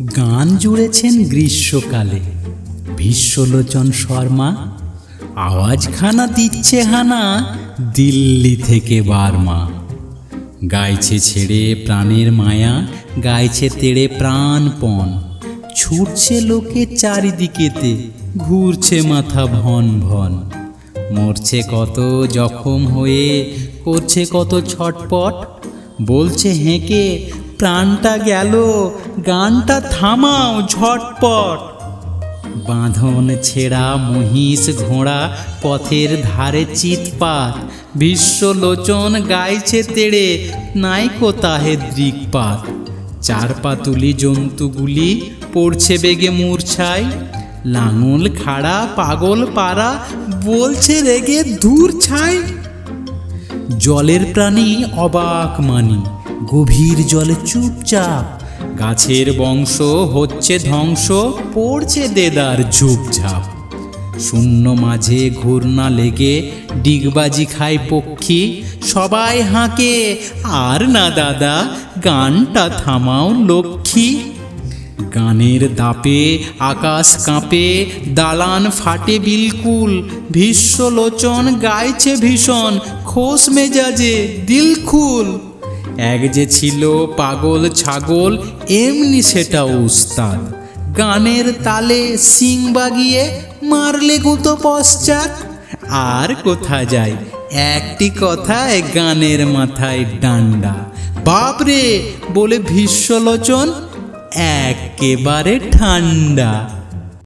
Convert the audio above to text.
গান জুড়েছেন গ্রীষ্মকালে। বিশ্বলোচন শর্মা, আওয়াজখানা দিচ্ছে হানা, দিল্লি থেকে বার্মা। গাইছে ছেড়ে প্রাণের মায়া, গাইছে তেড়ে প্রাণপণ। ছুটছে লোকে চারিদিকেতে, ঘুরছে মাথা ভন ভন। মরছে কত জখম হয়ে, করছে কত ছটপট, বলছে হেঁকে প্রাণটা গেল, গানটা থামাও ঝটপট। বাঁধন ছেঁড়া, মহিষ ঘোড়া, পথের ধারে চিৎপাত। বিশ্বলোচন গাইছে তেড়ে নাইকো তাহে দৃকপাত। চার পাতুলি জন্তুগুলি পড়ছে বেগে মূর্ছায়। লাঙল খাড়া, পাগল পাড়া, বলছে রেগে দূর ছাই। জলের প্রাণী অবাক মানি। গভীর জলে চুপচাপ। গাছের বংশ হচ্ছে ধ্বংস, পড়ছে দেদার ঝুপঝাপ। শূন্য মাঝে ঘূর্ণা লেগে ডিগবাজি খায় পক্ষী, সবাই হাঁকে, আর না দাদা, গানটা থামাও লক্ষ্মী। গানের দাপে আকাশ কাঁপে, দালান ফাটে বিলকুল, ভীষ্মলোচন গাইছে ভীষণ খোস মেজাজে দিলখুল। এক যে ছিল পাগল ছাগল, এমনি সেটা উস্তাদ। গানের তালে সিং বাগিয়ে মারলে গুতো পশ্চাৎ। আর কোথা যায়? একটি কথায় গানের মাথায় ডান্ডা। বাপরে, বলে ভীষ্মলোচন একেবারে ঠান্ডা।